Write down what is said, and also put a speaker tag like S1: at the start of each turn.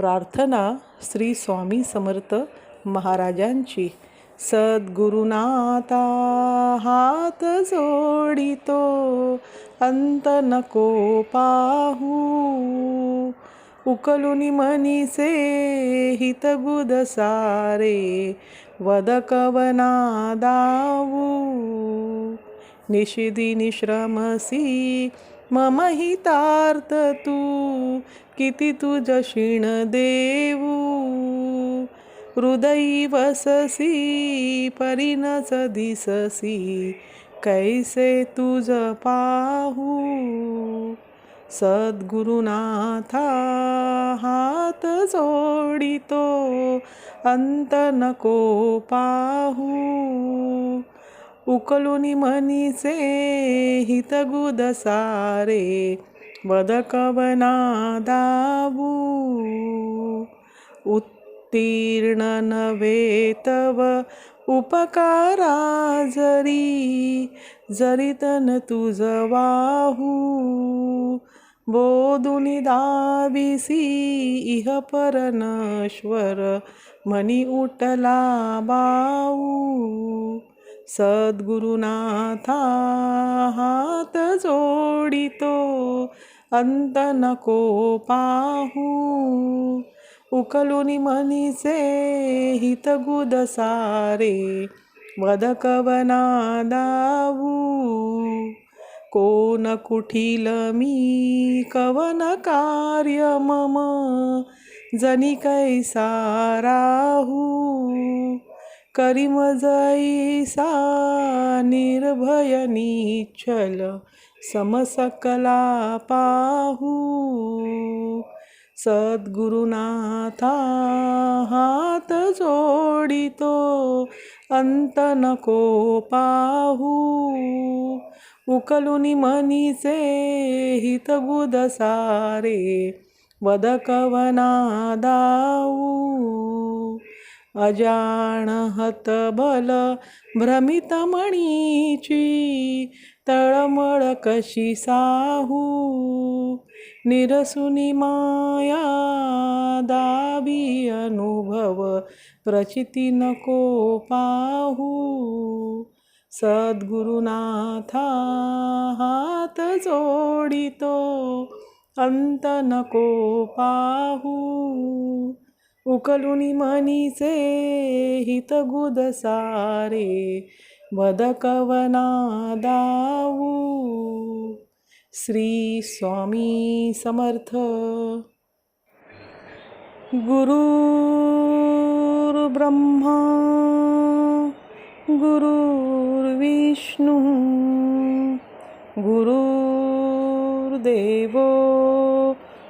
S1: प्रार्थना श्री स्वामी समर्थ महाराजांची. सद्गुरुनाथा हात जोडितो अंत नको पाहू. उकलुनी मनीसे हितगुद सारे वदकवना दावू. निशिदी निश्रमसी मम हितार्थ तू किती तुझ क्षीण देऊ हृदयी वससी परिणच दिससी कैसे तुझ पाहू. सद्गुरुनाथा हात जोडितो अंत नको पाहू. उकलुनी म्हणीचे हितगुद सारे वदकवना दावू उत्तीर्ण नव्हे तव उपकारा जरी जरीतन तुझ वाहू बोधुनी दाविसी इह परनश्वर मनी उठला बाऊ सद्गुरुनाथा हात जोडितो अंत नको पाहू उकलुनी मनीचे हितगुद सारे वदकवना दावू कोण कुठील मी कवन कार्य मम जनी कैसा राहू करीम जैसा निर्भय निच्छल समसकला पाहू। सद्गुरुनाथा हात जोडितो अंत नको पाहू। उकलुनी मनीचे हितगुद सारे वदकवना दाऊ। अजाण हतबल भ्रमित मणीची तळमळ कशी साहू? निरसुनी माया दाबी अनुभव प्रचिती नको पाहू. सद्गुरुनाथा हात जोडितो अंत नको पाहू. उकलुनी मनीचे हितगुद सारे वदकवना दावू श्री स्वामी समर्थ। गुरुर्ब्रह्मा गुरुर्विष्णू गुरुर्देवो